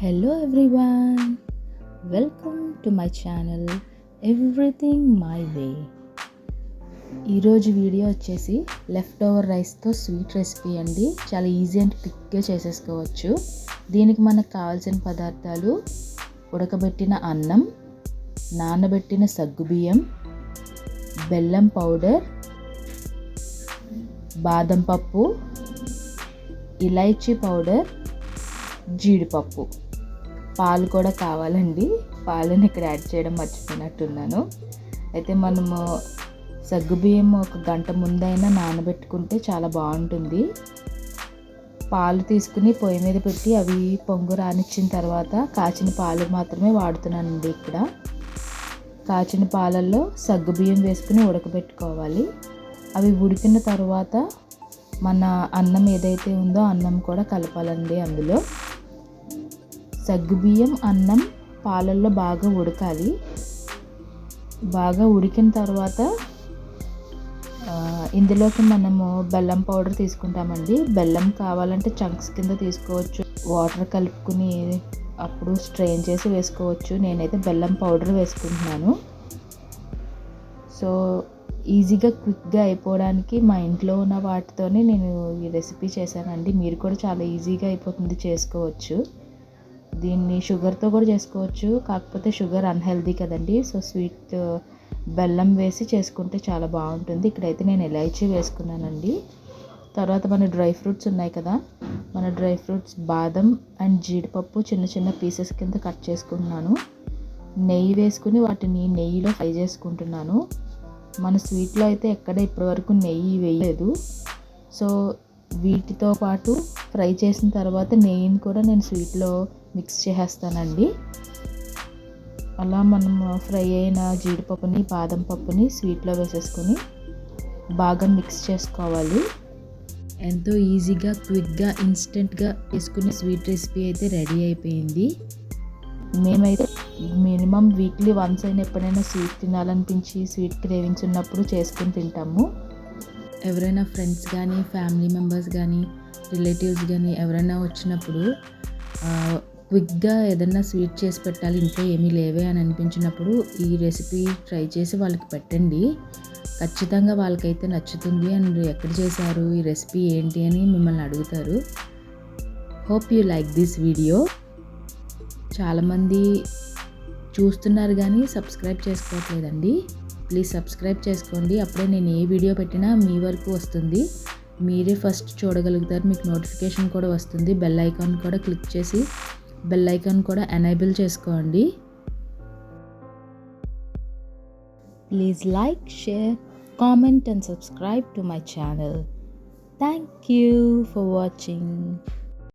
Hello everyone welcome to my channel everything my way ఈరోజు video వచ్చేసి left over రైస్తో sweet recipe అండి. చాలా ఈజీ అండ్ క్విక్గా చేసేసుకోవచ్చు. దీనికి మనకు కావాల్సిన పదార్థాలు ఉడకబెట్టిన అన్నం నానబెట్టిన సగ్గుబియ్యం బెల్లం పౌడర్ బాదం పప్పు ఇలైచీ పౌడర్ జీడిపప్పు. పాలు కూడా కావాలండి. పాలను ఇక్కడ యాడ్ చేయడం మర్చిపోయినట్టున్నాను. అయితే మనము సగ్గుబియ్యం ఒక గంట ముందైనా నానబెట్టుకుంటే చాలా బాగుంటుంది. పాలు తీసుకుని పొయ్యి మీద పెట్టి అవి పొంగు రానిచ్చిన తర్వాత కాచిన పాలు మాత్రమే వాడుతున్నానండి ఇక్కడ. కాచిన పాలల్లో సగ్గుబియ్యం వేసుకుని ఉడకబెట్టుకోవాలి. అవి ఉడికిన తర్వాత మన అన్నం ఏదైతే ఉందో అన్నం కూడా కలపాలండి అందులో. సగ్గుబియ్యం అన్నం పాలల్లో బాగా ఉడకాలి. బాగా ఉడికిన తర్వాత ఇందులోకి మనము బెల్లం పౌడర్ తీసుకుంటామండి. బెల్లం కావాలంటే చంక్స్ కింద తీసుకోవచ్చు. వాటర్ కలుపుకుని అప్పుడు స్ట్రెయిన్ చేసి వేసుకోవచ్చు. నేనైతే బెల్లం పౌడర్ వేసుకుంటున్నాను. సో ఈజీగా క్విక్గా అయిపోవడానికి మా ఇంట్లో ఉన్న వాటితోనే నేను ఈ రెసిపీ చేశానండి. మీరు కూడా చాలా ఈజీగా అయిపోతుంది చేసుకోవచ్చు. దీన్ని షుగర్తో కూడా చేసుకోవచ్చు. కాకపోతే షుగర్ అన్హెల్దీ కదండి. సో స్వీట్ బెల్లం వేసి చేసుకుంటే చాలా బాగుంటుంది. ఇక్కడైతే నేను ఇలాచీ వేసుకున్నానండి. తర్వాత మన డ్రై ఫ్రూట్స్ ఉన్నాయి కదా. మన డ్రై ఫ్రూట్స్ బాదం అండ్ జీడిపప్పు చిన్న చిన్న పీసెస్ కింద కట్ చేసుకుంటున్నాను నెయ్యి వేసుకుని వాటిని నెయ్యిలో ఫ్రై చేసుకుంటున్నాను. మన స్వీట్లో అయితే ఎక్కడ ఇప్పటివరకు నెయ్యి వేయలేదు. సో వీటితో పాటు ఫ్రై చేసిన తర్వాత నెయ్యిని కూడా నేను స్వీట్లో మిక్స్ చేసేస్తానండి. అలా మనం ఫ్రై అయిన జీడిపప్పుని బాదం పప్పుని స్వీట్లో వేసేసుకొని బాగా మిక్స్ చేసుకోవాలి. ఎంతో ఈజీగా క్విక్గా ఇన్స్టెంట్గా వేసుకునే స్వీట్ రెసిపీ అయితే రెడీ అయిపోయింది. మేమైతే మినిమం వీక్లీ వన్స్ అయినా ఎప్పుడైనా స్వీట్ తినాలనిపించి స్వీట్ క్రేవింగ్స్ ఉన్నప్పుడు చేసుకుని తింటాము. ఎవరైనా ఫ్రెండ్స్ కానీ ఫ్యామిలీ మెంబర్స్ కానీ రిలేటివ్స్ కానీ ఎవరైనా వచ్చినప్పుడు క్విక్గా ఏదన్నా స్వీట్ చేసి పెట్టాలి ఇంట్లో ఏమీ లేవే అని అనిపించినప్పుడు ఈ రెసిపీ ట్రై చేసి వాళ్ళకి పెట్టండి. ఖచ్చితంగా వాళ్ళకైతే నచ్చుతుంది అండ్ ఎక్కడ చేశారు ఈ రెసిపీ ఏంటి అని మిమ్మల్ని అడుగుతారు. Hope you like this video. చాలామంది చూస్తున్నారు కానీ సబ్స్క్రైబ్ చేసుకోవట్లేదండి. ప్లీజ్ సబ్స్క్రైబ్ చేసుకోండి. అప్పుడే నేను ఏ వీడియో పెట్టినా మీ వరకు వస్తుంది. మీరే ఫస్ట్ చూడగలుగుతారు మీకు నోటిఫికేషన్ కూడా వస్తుంది. బెల్ ఐకాన్ కూడా క్లిక్ చేసి బెల్ ఐకాన్ కూడా ఎనేబుల్ చేసుకోండి. Please like share comment and subscribe to my channel. Thank you for watching.